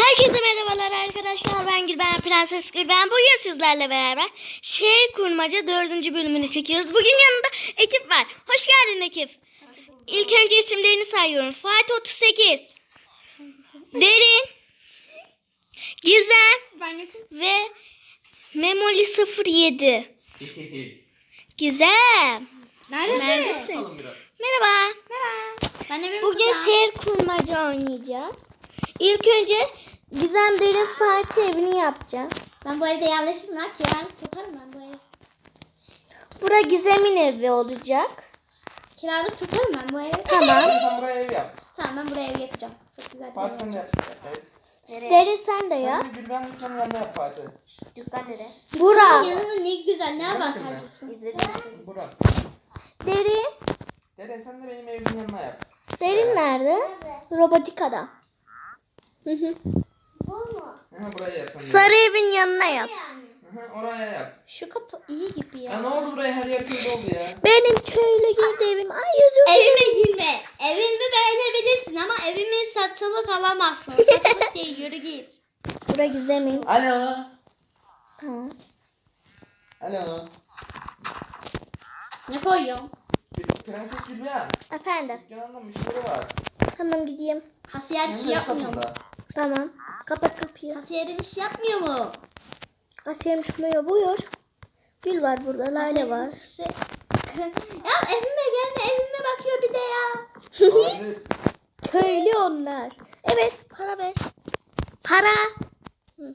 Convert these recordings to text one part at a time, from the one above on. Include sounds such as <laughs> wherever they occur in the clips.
Herkese merhabalar arkadaşlar. Ben Gülben Prenses Gülben. Bugün sizlerle beraber şehir kurmaca dördüncü bölümünü çekiyoruz. Bugün yanında ekip var. Hoş geldin ekip. İlk önce isimlerini sayıyorum. Fatih 38. Derin. Gizem. Ve Memoli 07. <laughs> Gizem. Neredesin? Basalım biraz. Merhaba. Ben de Bugün şehir kurmaca oynayacağız. İlk önce Gizem Derin Fatih evini yapacağız. Ben bu evde yerleşirim lan. Kiralık tutarım ben bu evi. Bura Gizem'in evi olacak. Kiralık tutarım ben bu evi. Tamam. Sen buraya ev yap. tamam ben buraya ev yapacağım. Çok güzel bir Fatih sen de yap. Derin sen de Sen ya. de Gülben dükkanın yanında yap Fatih. Dükkan nere? Bura. Yanında ne güzel ne avantajlısın. Burak. Derin. Dede sen de benim evimin yanına yap. Derin nerede? Robotikada. Hı hı. Bu mu? Aha, buraya yap sen. Sarı evin yanına yap. Aha, oraya yap. Şu kapı iyi gibi ya. Ya ne oldu buraya her yer köylü oldu ya. Benim köylü girdi evim. Ay özür dilerim. Evime girme. Evimi beğenebilirsin ama evimi satılık alamazsın. Satılık <laughs> değil yürü git. Bura Gizem'in. Alo. Tamam. Alo. Ne koyuyorsun? Prenses Gülben. Efendim. Dükkanında müşteri var. Tamam gideyim. Kasiyer de yapmıyor mu? Tamam. Kapat kapıyı. Kasiyerin işi yapmıyor mu? Kasiyerim şuraya buyur. Gül var burada. Lale var. İşi- <laughs> ya evime gelme evime bakıyor bir de ya. Köylü onlar. Evet para ver. Para. Hı,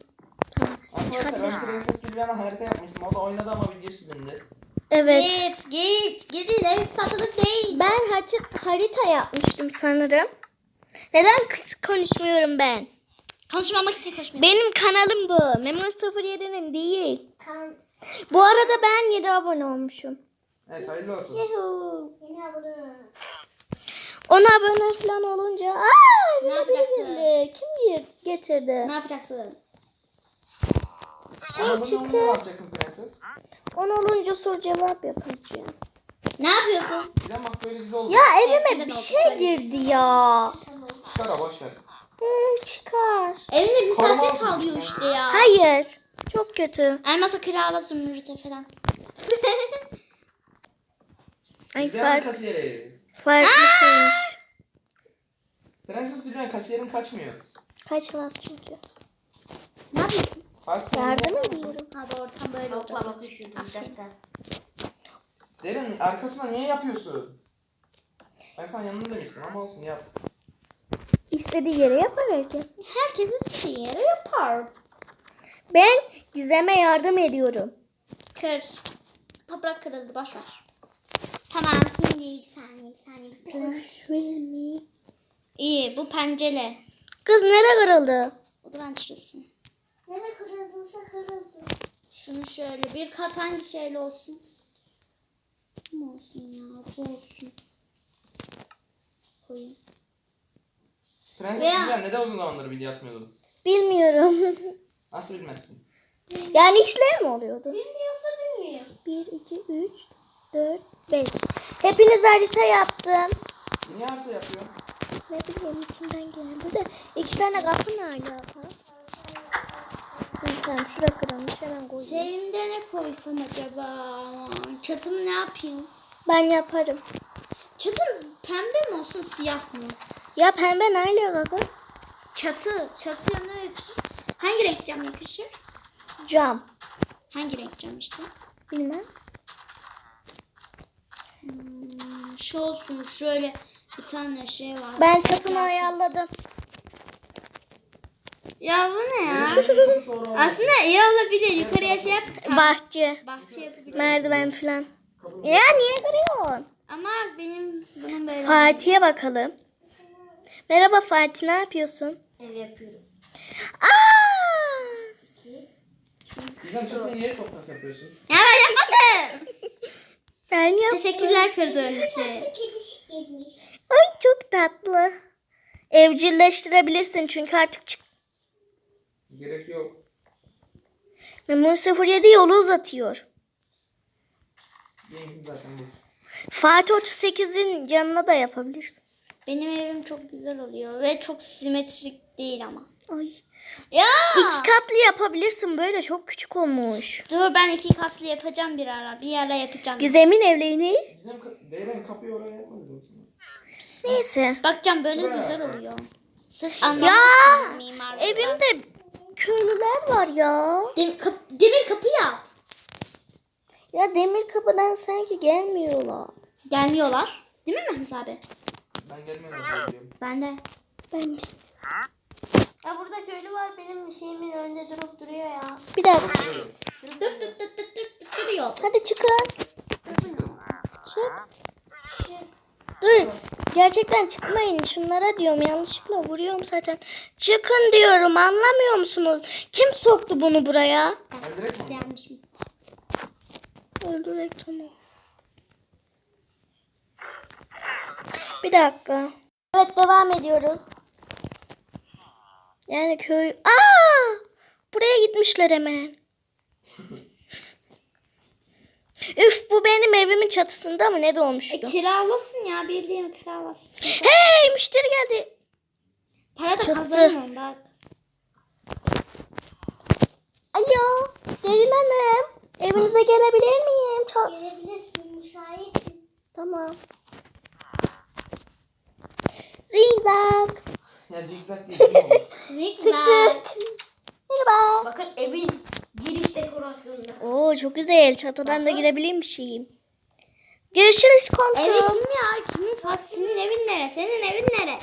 Tamam. Arkadaşlar ben Prenses Gülben'e harita yapmıştım. O da oynadı ama video silindi. Evet. Git git gidin ev satılık değil. Ben harita, harita yapmıştım sanırım. Neden konuşmuyorum ben? Konuşmamak için konuşmuyorum. Benim kanalım bu. Memo 07'nin değil. Bu arada ben 7 abone olmuşum. Evet hayırlı olsun. Yuhu. Yeni abone. 10 abone falan olunca aa Ne yapacaksın? girdi. Kim gir- getirdi? Ne yapacaksın? Bunu çıkar. ne yapacaksın prenses? 10 olunca soru cevap yapacağım. Ne yapıyorsun? Güzel bak böyle güzel oldu. Ya evime bir şey girdi ya. Çıkar ha boş ver. Çıkar. Evinde misafir Korumazsın. kalıyor işte ya. Hayır. Çok kötü. Elmasa kirala zümrüte falan. Ay Gülben fark, kasiyeri. farklı şeymiş. Prenses Gülben kasiyerin kaçmıyor. Kaçmaz çünkü. ne yapıyorsun? Yardım ediyorum. Ha doğru tam böyle olacak. Aferin. Derin arkasına niye yapıyorsun? Ben sana yanını demiştim ama olsun yap. İstediği yere yapar herkes. Herkes istediği yere yapar. Ben Gizem'e yardım ediyorum. Kır. Toprak kırıldı boş ver. Tamam şimdi bir saniye bir saniye bir. İyi bu pencere. Kız nere kırıldı? O da ben şurası. Nere kırıldıysa kırıldı. Şunu şöyle bir kat hangi şeyle olsun? Bu olsun ya bu olsun. Koyayım. Prenses Veya- Gülben neden uzun zamandır video atmıyordun? Bilmiyorum. <laughs> Nasıl bilmezsin? yani işler mi oluyordu? Bilmiyorsa bilmiyor. 1, 2, 3, 4, 5. Hepiniz harita yaptım. Niye harita yapıyor? Ne bileyim içimden geldi de. iki tane kapı ne alaka? Hı, Tamam şura kırılmış hemen koyayım. Şeyimde ne koysam acaba? Çatımı ne yapayım? Ben yaparım. Çatım pembe mi olsun siyah mı? Ya pembe ne alaka kız? Çatı. Çatıya ne yakışır? Hangi renk cam yakışır? Cam. Hangi renk cam işte? Bilmem. Hmm, şu olsun şöyle bir tane şey var. Ben çatımı ayarladım. Ya bu ne ya? Aslında iyi olabilir. Yukarıya şey yap. Bahçe. Bahçe yapabilir. Merdiven falan. Ya niye kırıyorsun? Ama benim bunun böyle Fatih'e bakalım. Merhaba Fatih ne yapıyorsun? ev yapıyorum. Aa! Gizem çatıya niye toprak yapıyorsun? Ya ben yapmadım. <laughs> Sen yap. Teşekkürler kırdığın için. Ay çok tatlı. Evcilleştirebilirsin çünkü artık çık. Gerek yok. Memur 07 yolu uzatıyor. Benim zaten bu. Fatih 38'in yanına da yapabilirsin. Benim evim çok güzel oluyor ve çok simetrik değil ama. Ay. Ya. İki katlı yapabilirsin böyle çok küçük olmuş. Dur ben iki kaslı yapacağım bir ara. Bir ara yapacağım. Gizem'in evlerini. Bizim ka- Deren kapıyı oraya yapmadı. Neyse. Bakacağım böyle Buraya. güzel oluyor. Siz Ya anlamazsınız mimarlıktan. evimde köylüler var ya. Dem- kap- demir kapı yap. Ya demir kapıdan sanki gelmiyorlar. Gelmiyorlar. Değil mi Mehmet abi? Ben gelmedim. diyorum. Ben de. Ben Ya burada köylü var benim şeyimin önünde durup duruyor ya. bir dakika. Buyurun. Dıt dıt dıt dıt dıt dıt duruyor. Hadi çıkın. Çık. Dur. Gerçekten çıkmayın. Şunlara diyorum yanlışlıkla vuruyorum zaten. Çıkın diyorum anlamıyor musunuz? Kim soktu bunu buraya? Öldürek mi? Gelmişim. Öldürek tamam. Bir dakika. Evet devam ediyoruz. Yani köy... Aa! Buraya gitmişler hemen. <laughs> Üf bu benim evimin çatısında mı ne dolmuştu? E, kiralasın ya bildiğin kiralasın. Hey müşteri geldi. Para da kazanıyorum bak. Alo Derin Hanım. Evinize gelebilir miyim? Çal- Gelebilirsin müsaitsin. tamam. Zigzag. Ya zigzag değil. zoom olur. Zikzak. Merhaba. Bakın evin giriş dekorasyonunda. Oo çok güzel. Çatıdan da girebilirmişim. Görüşürüz komşu. Evi kim ya? Kimin Fatih? Senin evin nere? Senin evin nere?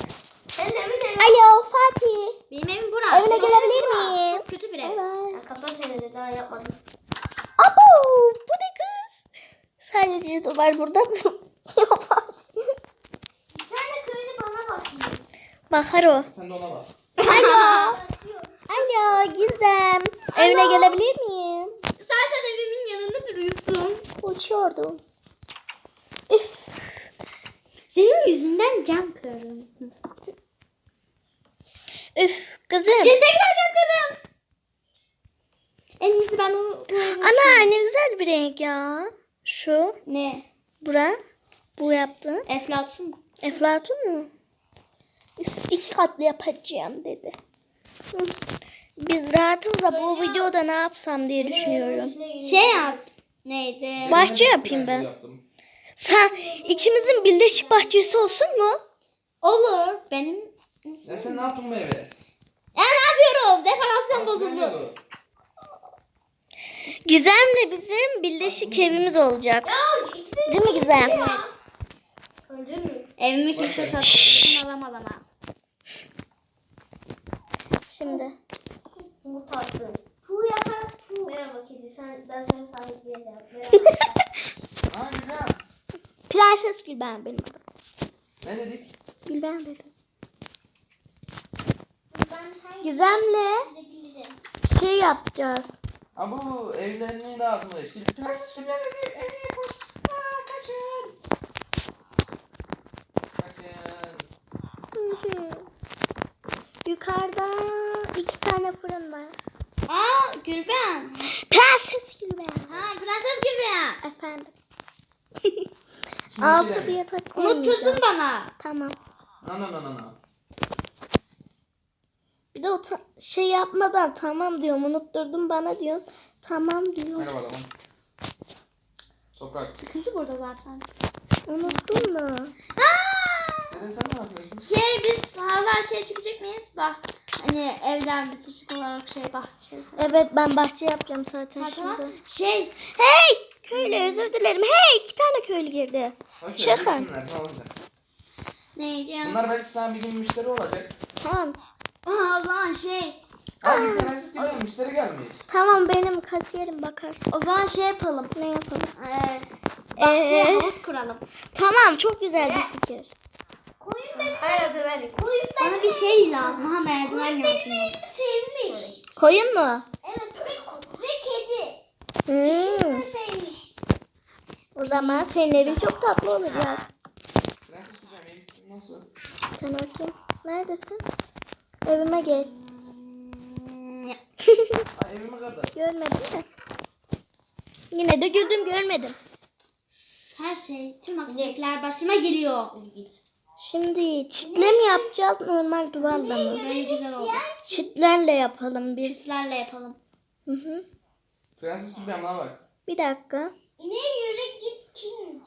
Senin evin nerede? Alo Fatih. Benim evim burası. Evine gelebilir miyim? Çok kötü bir ev. Evet. Ya kapat seni de daha yapmadım. Abo bu ne kız? Sadece YouTube var burada. <laughs> Ya Fatih. Bir tane köylü bana bakıyor. Bakar o. Sen de ona bak. Alo. <laughs> Alo Gizem. Evine gelebilir miyim? Zaten evimin yanında duruyorsun. Uçuyordum. Senin yüzünden cam kırarım. Üf kızım. Cem tekrar cam kırdım. En iyisi ben o... Ana ne güzel bir renk ya. Şu. Ne? Bura. Bu yaptın. Eflatun. Eflatun mu? İki katlı yapacağım dedi. Biz rahatız da bu videoda ne yapsam diye düşünüyorum. Şey yap. Neydi? Bahçe yapayım ben. Yaptım. Sen ikimizin birleşik bahçesi olsun mu? Olur. Benim... Ya sen ne yaptın bu eve? Ya ne yapıyorum? Dekorasyon bozuldu. Bozuldu. Gizem'le bizim birleşik evimiz olacak. Değil mi Gizem? Evet. Evimi kimse satın alamaz ama. Şimdi. Yumurta attım. Puh yaparak puh. Merhaba kedi sen, ben seni sahipleyeceğim. Merhaba. <laughs> Prenses Gülben benim adım. Ne dedik? Gülben dedim. Gizem'le bilirim. şey yapacağız. Ha bu evlerini. Gidip prenses filmler dedi. Evine koş. Aa. Kaçın. Hı hı. Yukarıda iki tane fırın var. Aa Gülben. Prenses Gülben. Ha Prenses Gülben. Efendim. <laughs> Altı bir yatak Unutturdun bana. Tamam. No no no no no. Bir de o ta- şey yapmadan tamam diyorum. Unutturdun bana diyorsun. Tamam diyorum. Merhaba adamım. Toprak. Sıkıntı burada zaten. Unuttun mu? Aa! Deden sen ne yapıyorsun? Şey biz hala şey çıkacak mıyız? Bak hani evler bitişik olarak şey bahçe. Evet ben bahçe yapacağım zaten Ha, şimdi. tamam. Şey Hey! Köylü özür dilerim. Hey! iki tane köylü girdi. Hoş geldin. Ne olacak? neydi ya? Bunlar belki sana bir gün müşteri olacak. Tamam. O zaman şey Ha bir prenses geliyor müşteri gelmiş. Tamam benim kasiyerim bakar. o zaman şey yapalım. Ne yapalım? Ee, bahçeye Ee? havuz kuralım. Tamam çok güzel bir fikir. Koyun beni. Hayır döverim. Koyun Bana bir şey lazım. Ha merdiven lazım. beni sevmiş. Koyun mu? Evet ve, ve kedi. Hmm. Beni sevmiş. O zaman senin evin çok tatlı olacak. Prenses güzel evin nasıl? Sen bakayım. Neredesin? Evime gel. Ha <laughs> evime kadar. Görmedin mi? Yine de gördüm görmedim. Her şey, tüm aksilikler başıma geliyor. Git. Şimdi çitle mi yapacağız normal duvarla mı? Böyle güzel oldu. Çitlerle yapalım biz. Çiftlerle yapalım. Hı hı. Prenses Gülben bana bak. Bir dakika. İneğe yürü git kim?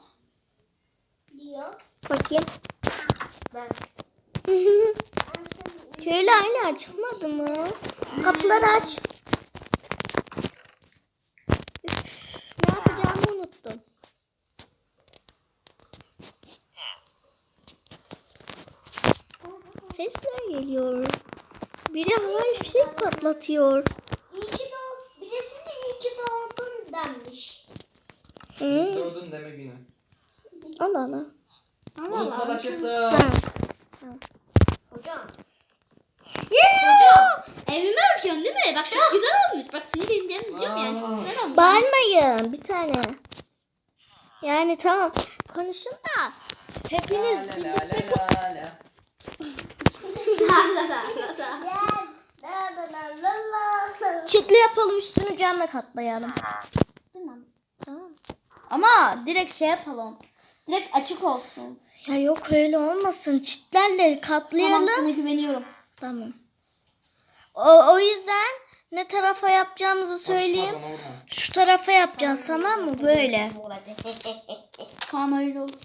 Diyor. Bakayım. Ben. Köylü hala açılmadı mı? Kapıları aç. Ne yapacağımı unuttum. Sesler geliyor. Biri havai fişek patlatıyor. İyi ki doğ birisine iyi ki doğdun denmiş. Hı? Doğdun deme günü. Allah Allah. Bulutlara çıktım. Ha. Hocam. Evimi örtüyorsun değil mi? Bak çok güzel olmuş. Bak seni benim canım diyorum yani. Çok güzel olmuş. Bağırmayın bir tane. Yani tamam konuşun da hepiniz La çitli yapalım üstünü camla katlayalım. Tamam. Tamam. Ama direkt şey yapalım. Direkt açık olsun. Ya yok öyle olmasın çitlerle katlayalım. Tamam sana güveniyorum. Tamam. O, o yüzden ne tarafa yapacağımızı söyleyeyim. Şu tarafa yapacağız tamam mı? Böyle. Tamam öyle olur.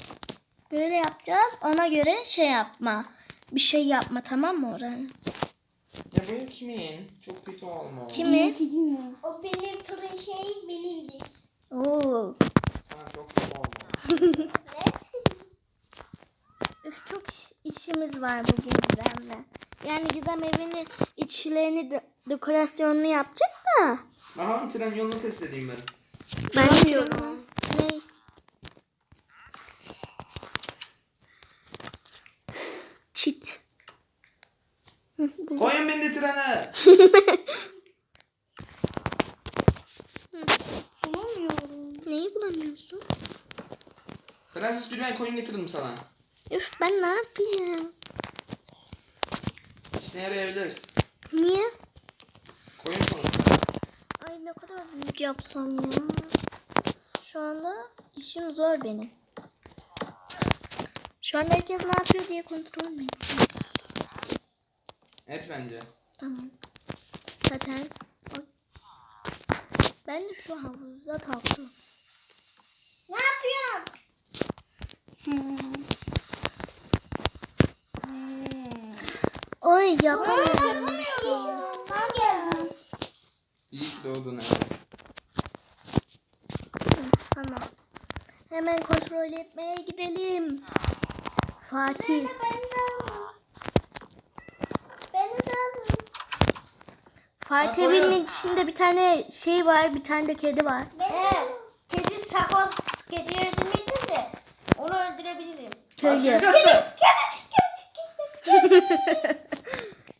Böyle yapacağız. Ona göre şey yapma. Bir şey yapma tamam mı oraya? Ya ev kimin? Çok kötü olma. Kimi? Gidemiyorum. O benim turun şey benimdir. Oo. Tamam çok kötü olma. <laughs> Üf, çok iş- işimiz var bugün Gizem'le. Yani Gizem evini içlerini de, dekorasyonunu yapacak da. Aha tren yolunu test edeyim ben. Ben diyorum. Ne? Çit. Koyun beni de trene. <laughs> Bulamıyorum. Neyi bulamıyorsun? Prenses Gülben koyun getirdim sana. Üf ben ne yapayım? İşine yarayabilir. Niye? Koyun sonuçta. Ay ne kadar büyük yapsam ya. Şu anda işim zor benim. Şu anda herkes ne yapıyor diye kontrol mü etsin? Et bence. Tamam. Zaten. Ben de şu havuza taktım. Ne yapıyorsun? Oy yapamadım. Ondan geldim. İyi doğdun evet. Tamam. Hemen kontrol etmeye gidelim. Fatih. Fatih evinin içinde bir tane şey var, bir tane de kedi var. He. Kedi sakal kedi öldürmedim de onu öldürebilirim. Köylü. Kaçtı.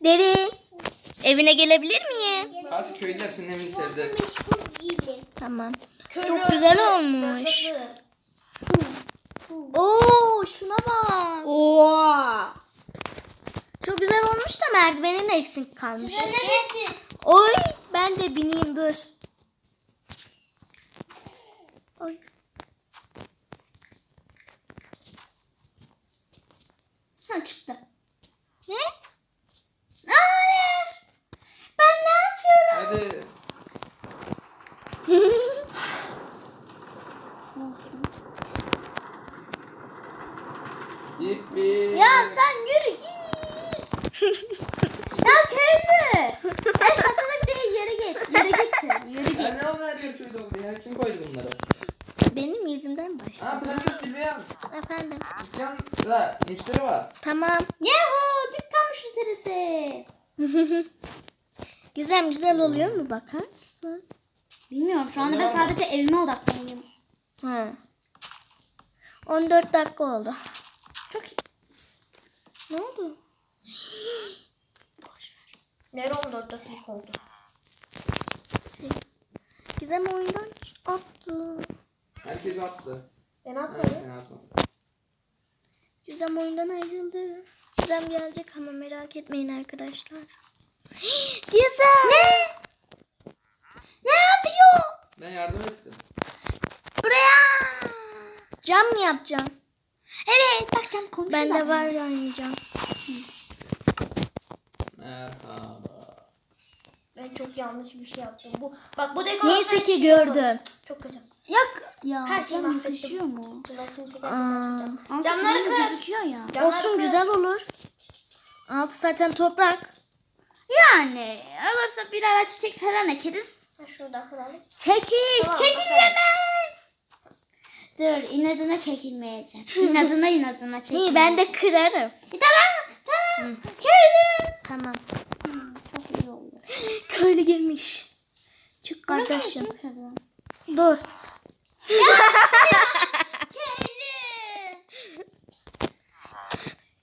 Deri. Evine gelebilir miyim? Fatih köylüler senin evini sevdi. Tamam. Köylü Çok güzel olmuş. Sakızı. Oo, şuna bak. Oo. Çok güzel olmuş da merdivenin eksik kalmış. Bindim. Oy, ben de bineyim dur. Oy. Ha çıktı. Ne? Hayır. Ben ne yapıyorum? Hadi. Olsun. Yippi. Ya sen yürü git. ya köylü. Sen satılık değil yere git. Yere git. Yürü git. Ya ne oldu her yer köylü oldu ya? Kim koydu bunları? Benim yüzümden Ha başladı. Prenses Gülben. Efendim. Dükkanda müşteri var. Tamam. Yahu dükkan müşterisi. Güzel güzel oluyor mu bakar mısın? Bilmiyorum şu anda ben sadece evime odaklanıyorum. Ha. 14 dakika oldu. Çok iyi. Ne oldu? Nere 14 dakika oldu? Şey, Gizem oyundan attı. Herkes attı. Ben Evet, atmadım. ben atmadım. Gizem oyundan ayrıldı. Gizem gelecek ama merak etmeyin arkadaşlar. <gasps> Gizem! Ne? Ben yardım ettim. Buraya! Cam mı yapacağım? Evet bakacağım komşu Ben de var oynayacağım. Merhaba. Ben çok yanlış bir şey yaptım. Bu bak bu dekorasyon Neyse ki hiç gördüm. Çok kötü. Yak. Ya Her şeyi cam mahvettim. yakışıyor mu? Çeker. Aa, Altı Camları kır. gözüküyor ya. Camları olsun kır. güzel olur. Altı zaten toprak. Yani olursa bir ara çiçek falan ekeriz. Ha, Şurada kıralım. Çekil. Tamam, çekilmemez. Dur inadına çekilmeyeceğim. <laughs> İnadına inadına çekilmeyeceğim. İyi ben de kırarım. Tamam tamam. Köylü. Tamam. Çok iyi oldu. Köylü girmiş. Çık kardeşim. Dur. <laughs>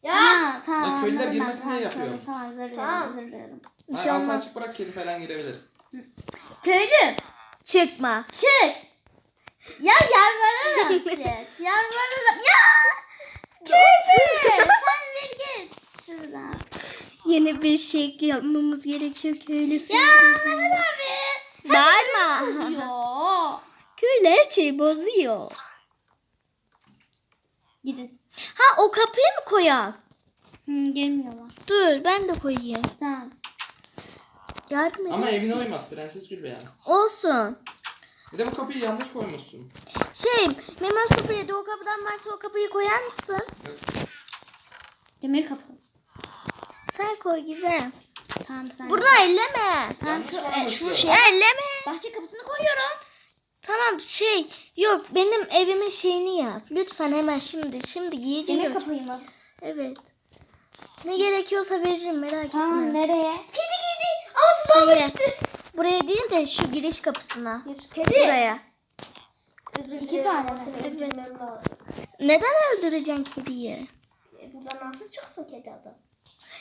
Ya. Ha, tamam. Ya köylüler anladım ben. girmesin Tamam, diye yapıyor. Tamam, tamam özür dilerim Tamam. özür dilerim. Bir şey altı olmaz. açık bırak kedi falan girebilir. Köylü Çıkma. çık. Ya yalvarırım çık. Yalvarırım. Ya. Köylü sen bir git şuradan. Yeni bir şey yapmamız gerekiyor köylüsü. Ya Mehmet abi. Bağırma. Köylü her şeyi bozuyor. Gidin. Ha o kapıyı mı koyak? Hı, girmiyorlar. Dur ben de koyayım. Tamam. Yardım edin. Ama evine uymaz Prenses Gül yani. Olsun. Bir de bu kapıyı yanlış koymuşsun. Şey, Memur 07 o kapıdan varsa o kapıyı koyar mısın? Yok. Demir kapı. Sen koy güzel. Tamam sen. Burada elleme. Tamam Yanlış şu, e, şu şey. Elleme. Bahçe kapısını koyuyorum. Tamam şey yok benim evimin şeyini yap. Lütfen hemen şimdi. Şimdi Demir giyeceğim. kapıyı mı? Evet. Ne gerekiyorsa veririm merak Tamam etme. nereye? Kedi kedi. Şeye, buraya değil de şu giriş kapısına. Kedi. Buraya. İki tane. Neden öldüreceksin kediyi? E, Buradan nasıl çıksın kedi adam?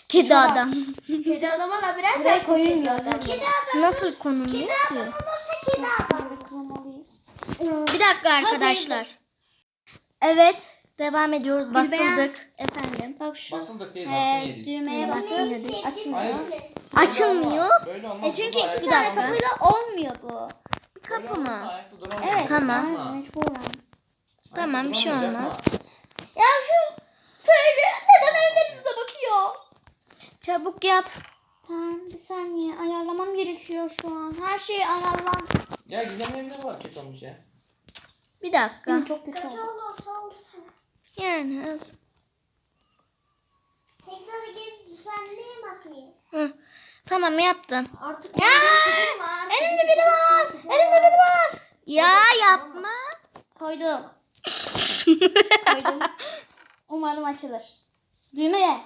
Kedi adam. Kedi adama labirent Buraya koyulmuyor, kedi adam. değil mi? Nasıl konuluyor ki? kedi adam. Bir dakika arkadaşlar. Evet. Devam ediyoruz. Basıldık. Efendim. Bak şu Basıldık değil e, baskın yedik. düğmeye basıp açılmıyor. Açılmıyor. Böyle olmaz. E çünkü iki ayakta tane duramıyor. kapıyla olmuyor bu. Bir Böyle kapı mı? ayakta. Evet. Tamam. Mecburen. Tamam, bir şey Ayakta olmaz. Ya şu köylü neden evlerimize bakıyor? Çabuk yap. Tamam bir saniye ayarlamam gerekiyor şu an. Her şeyi ayarlam. Ya Gizem'in evinde ne var kötü olmuş ya. Bir dakika. Hı, Çok kötü oldu. olursa olsun. Yani. Tekrar gelip düzenleyemez Hı. Tamam yaptım. Artık Ya elimde biri var. Elimde biri var. Ya yapma. Koydum. Koydum. <laughs> Umarım açılır. Düğmeye.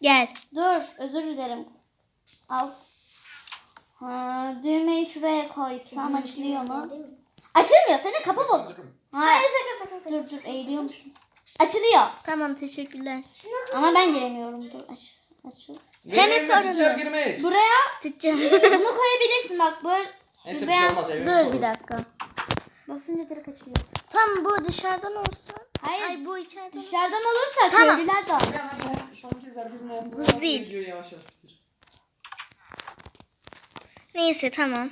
Gel. Dur özür dilerim. Al. Ha, düğmeyi şuraya koysam açılıyor mu? Açılmıyor. Senin kapı bozuk. Hayır. Sakın sakın sakın. Dur dur eğiliyormuşum. Açılıyor. Tamam teşekkürler. Ama ben giremiyorum. Dur aç. Açıl. Senin sorunun. girmiş. Buraya Tutacağım. bunu koyabilirsin bak böyle Neyse bir şey olmaz evime Dur koy. bir dakika. basınca direkt açılıyor. Tam bu dışarıdan olsun. Hayır. Ay bu içeriden. Dışarıdan olursa Tamam. köylüler de Ya hadi son kez herkesin yaptığı Bu zil. videoyu yavaş yavaş bitir. Neyse tamam.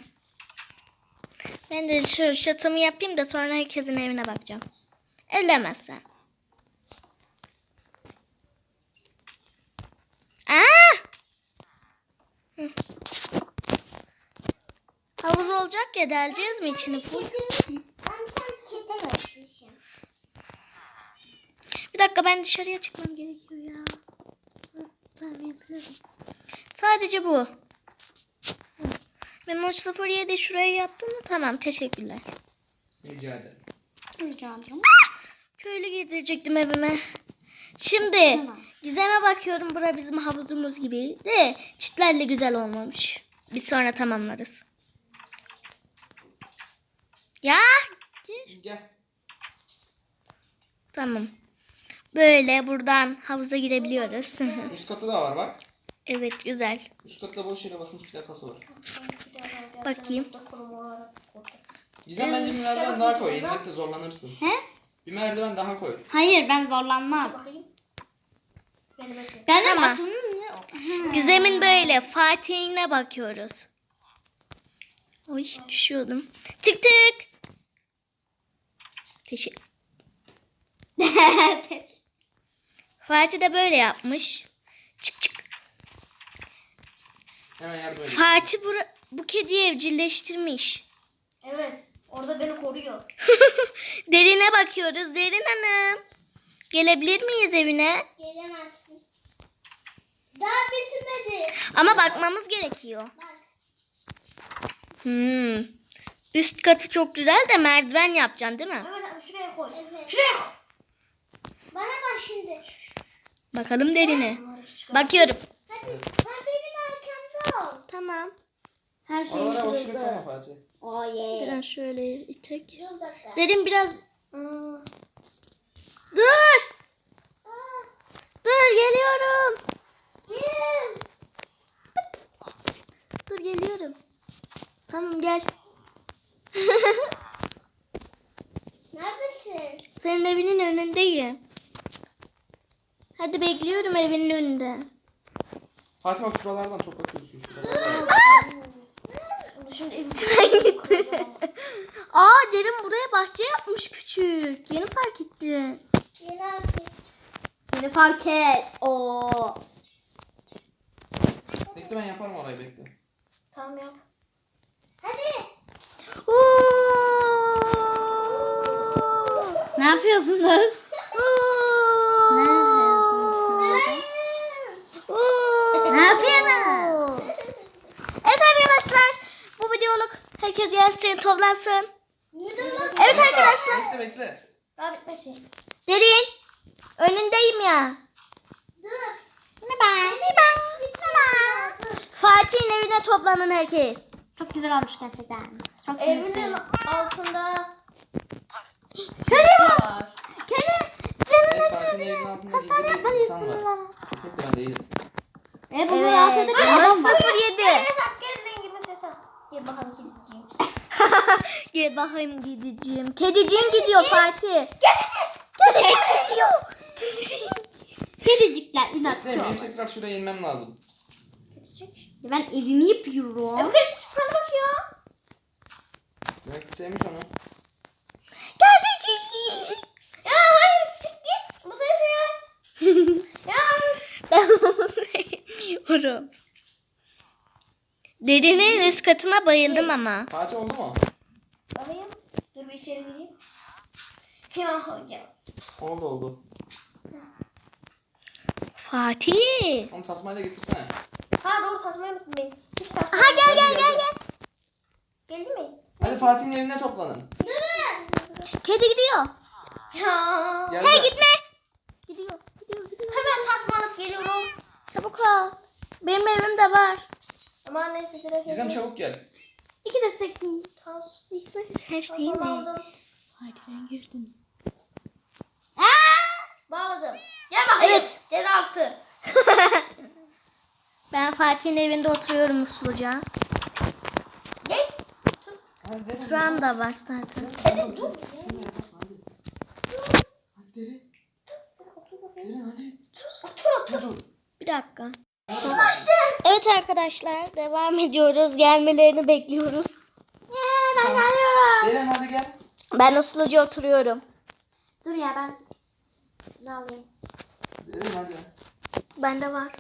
Ben de şu şatımı yapayım da sonra herkesin evine bakacağım. Ellemezsen. Aa! Hı. Havuz olacak ya deleceğiz mi içini full? Ben bir dakika ben dışarıya çıkmam gerekiyor ya. Ben yapıyorum. Sadece bu. Hı. Memo 07 şuraya yaptın mı? Tamam teşekkürler. Rica ederim. Rica ederim. Köylü getirecektim evime. Şimdi Tamam. Gizem'e bakıyorum. Bura bizim havuzumuz gibi. De çitlerle güzel olmamış. Bir sonra tamamlarız. Ya gir. Gel. Tamam. Böyle buradan havuza girebiliyoruz. Üst katı da var bak. evet güzel. Üst katta boş yere basınç plakası var. Bakayım. Gizem bence bir merdiven daha koy. İnmekte zorlanırsın. He? Bir merdiven daha koy. Hayır ben zorlanmam. Bakayım. Beni bekle. Ben de Tamam. aklımın ne? <laughs> Gizem'in böyle Fatih'ine bakıyoruz. Oy düşüyordum. Tık tık. Teşekkür. <laughs> Fatih de böyle yapmış. Çık çık. Hemen edin. Fatih bu, bu kediyi evcilleştirmiş. Evet. Orada beni koruyor. <laughs> Derine bakıyoruz. Derin Hanım. Gelebilir miyiz evine? Gelemezsin. Daha bitirmedi. Ama bakmamız gerekiyor. Bak. Hmm. Üst katı çok güzel de merdiven yapacaksın değil mi? Mehmet abi şuraya koy. Evet. Şuraya koy. Bana bak şimdi. Bakalım derine. Bakıyorum. Hadi sen benim arkamda ol. Tamam. Her şey Oralara Fatih. Oh yeah. Biraz şöyle itek. Dur dakika. Derin biraz Aa, dur. Dur geliyorum. Gel. Dur geliyorum. Tamam gel. <laughs> Neredesin? Senin evinin önündeyim. Hadi bekliyorum evinin önünde. Fatih bak şuralardan toprak gözüküyor. Şuralardan. şimdi evime <laughs> Aa derin buraya bahçe yapmış küçük. Yeni fark ettim. Yeni artık. Yeni fark et. Oo. Bekle ben yaparım orayı bekle. Tamam yap. Hadi. Ne yapıyorsunuz? Ne yapıyorsunuz? Evet arkadaşlar bu videoluk herkes gelsin toplansın. Evet arkadaşlar Bekle bekle. Daha bitmesin. derin önündeyim ya. Dur. Ben. Dur. Fatih'in evine toplanın herkes. Çok güzel olmuş gerçekten. Çok Evinin altında Kedi var. Kedi. Evet Fatih'in evinin altında gizli bir insan var. Kesinlikle ben değilim. E Evet. Elmas 07. Hesap gibi ses at. Gel bakalım kediciğim. <laughs> Gel bakayım gideceğim. Kediciğin gidiyor Fatih. Kediciğin gidiyor. Kedicikler inatçı benim tekrar şuraya inmem lazım. Ben evimi yapıyorum. Kedicik sana bakıyor. Demek ki sevmiş onu. Kediciğin. Ya hayır çık git. Bu senin <laughs> ya. Ben onu sevmiyorum. Derinin üst katına bayıldım ama. Fatih oldu mu? Bakayım. Dur bir içeri gireyim. Ya gel. Oldu oldu. Fatih. Onu tasmayla getirsene. Ha doğru tasmayı unuttum ben. Hiç Aha gel gel gel gel. Geldi mi? Hadi Fatih'in evine toplanın. Kedi gidiyor. Ya. Hey gitme. Gidiyor. Gidiyor gidiyor. Hemen tasma alıp geliyorum. Çabuk ol. Benim evimde var. Ama neyse direkt. Gizem çabuk gel. İki de sekiz. Tas. Her şeyi Tasma mi? aldım. Fatih'den girdim. Bağladım. Gel bakayım. Evet. Cezası. <laughs> Ben Fatih'in evinde oturuyorum. Hadi derin. Turan da var zaten. Hadi dur. Hadi. Otur otur. Bir dakika. Evet arkadaşlar devam ediyoruz. Gelmelerini bekliyoruz. Ben geliyorum. Derin hadi gel. Ben usluca oturuyorum. Dur ya ben ne alayım? Derin hadi. Bende var.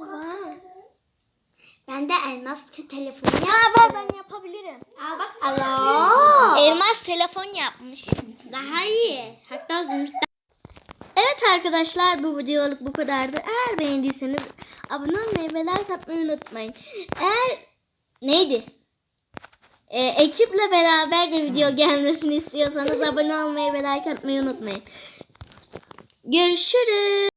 Var. Bende elmas telefonu Ya ver ben yapabilirim. Al bak. Alo. Elmas telefon yapmış. Daha iyi. Hatta zümrüt Evet arkadaşlar bu videoluk bu kadardı. Eğer beğendiyseniz abone olmayı ve like atmayı unutmayın. Eğer neydi? Ee, ekiple beraber de video gelmesini istiyorsanız abone olmayı ve like atmayı unutmayın. Görüşürüz.